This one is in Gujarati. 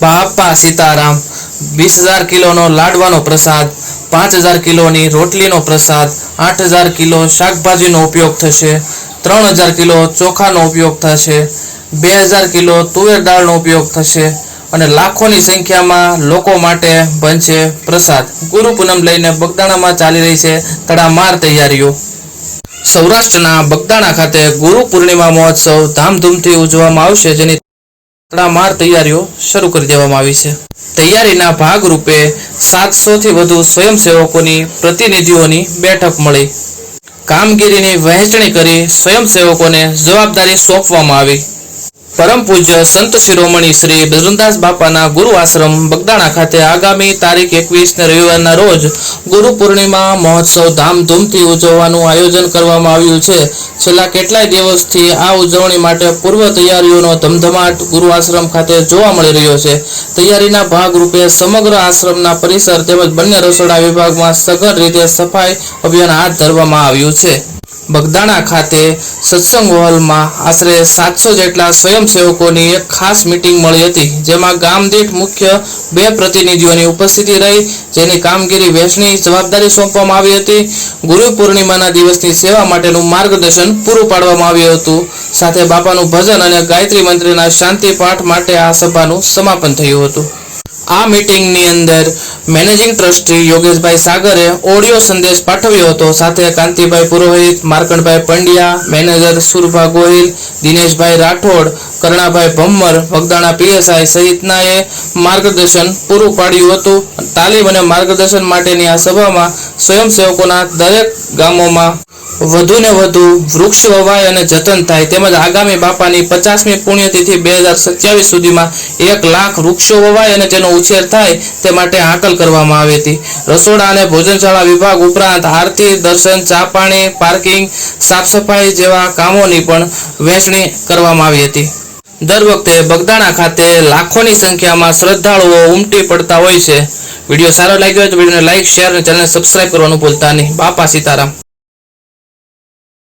બાપા સીતારામ, વીસ હજાર કિલોનો લાડવાનો પ્રસાદ, પાંચ હજાર કિલોની રોટલીનો પ્રસાદ, આઠ હજાર કિલો શાકભાજીનો ઉપયોગ થશે, ત્રણ હજાર કિલો ચોખાનો ઉપયોગ થશે, બે હજાર કિલો તુવેર દાળનો ઉપયોગ થશે અને લાખોની સંખ્યામાં લોકો માટે બનશે પ્રસાદ. ગુરુ પૂનમ લઈને બગદાણામાં ચાલી રહી છે તડામાર તૈયારીઓ. સૌરાષ્ટ્રના બગદાણા ખાતે ગુરુ પૂર્ણિમા મહોત્સવ ધામધૂમથી ઉજવવામાં આવશે, જેની તડામાર તૈયારીઓ શરૂ કરી દેવામાં આવી છે. તૈયારીના ભાગરૂપે સાતસો થી વધુ સ્વયંસેવકોની પ્રતિનિધિઓની બેઠક મળી. કામગીરીની વહેંચણી કરી સ્વયંસેવકોને જવાબદારી સોંપવામાં આવી. પરમ પૂજ્ય સંત શિરોમણી શ્રી બજરંગદાસ બાપાના ગુરુ આશ્રમ બગદાણા ખાતે આગામી તારીખ એકવીસ ને રવિવારના રોજ ગુરુ પૂર્ણિમા મહોત્સવ ધામધૂમથી ઉજવવાનું આયોજન કરવામાં આવ્યું છે. છેલ્લા કેટલાય દિવસથી આ ઉજવણી માટે પૂર્વ તૈયારીઓનો ધમધમાટ ગુરુ આશ્રમ ખાતે જોવા મળી રહ્યો છે. તૈયારીના ભાગરૂપે સમગ્ર આશ્રમના પરિસર તેમજ બંને રસોડા વિભાગમાં સઘન રીતે સફાઈ અભિયાન હાથ ધરવામાં આવ્યું છે. બગદાણા ખાતે સત્સંગ હોલમાં આશરે સાતસો જેટલા સ્વયંસેવકોની એક ખાસ મીટિંગ મળી હતી, જેમાં ગામ દીઠ મુખ્ય બે પ્રતિનિધિઓની ઉપસ્થિતિ રહી, જેની કામગીરી વહેંચણી જવાબદારી સોંપવામાં આવી હતી. ગુરુ પૂર્ણિમાના દિવસની સેવા માટેનું માર્ગદર્શન પૂરું પાડવામાં આવ્યું હતું. સાથે બાપાનું ભજન અને ગાયત્રી મંત્રના શાંતિ પાઠ માટે આ સભાનું સમાપન થયું હતું. આ મીટિંગની અંદર મેનેજિંગ ટ્રસ્ટી યોગેશભાઈ સાગરે ઓડિયો સંદેશ પાઠવ્યો હતો. સાથે કાંતિભાઈ પુરોહિત માર્કણભાઈ પંડ્યા મેનેજર સુરભા ગોહિલ, દિનેશભાઈ રાઠોડ, કરણાભાઈ ભમ્મર, વગદાણા પીએસઆઈ સહિતનાએ માર્ગદર્શન પૂરું પાડ્યું હતું. તાલીમ અને માર્ગદર્શન માટેની આ સભામાં સ્વયંસેવકોના દરેક ગામોમાં વધુ ને વધુ વૃક્ષ વવાય અને જતન થાય તેમજ આગામી બાપાની પચાસમી પુણ્યતિથિ બે હજાર સત્યાવીસ સુધીમાં એક લાખ વૃક્ષો વવાય અને તેનો ઉછેર થાય તે માટે હાકલ કરવામાં આવી હતી. રસોડા અને ભોજનશાળા વિભાગ ઉપરાંત આરતી, દર્શન, ચા પાણી, પાર્કિંગ સાફ સફાઈ જેવા કામોની પણ વહેંચણી કરવામાં આવી હતી. દર વખતે બગદાણા ખાતે લાખોની સંખ્યામાં શ્રદ્ધાળુઓ ઉમટી પડતા હોય છે. વીડિયો સારો લાગ્યો હોય તો વિડીયોને લાઇક શેર અને ચેનલને સબસ્ક્રાઇબ કરવાનું ભૂલતા નહીં. બાપા સીતારામ.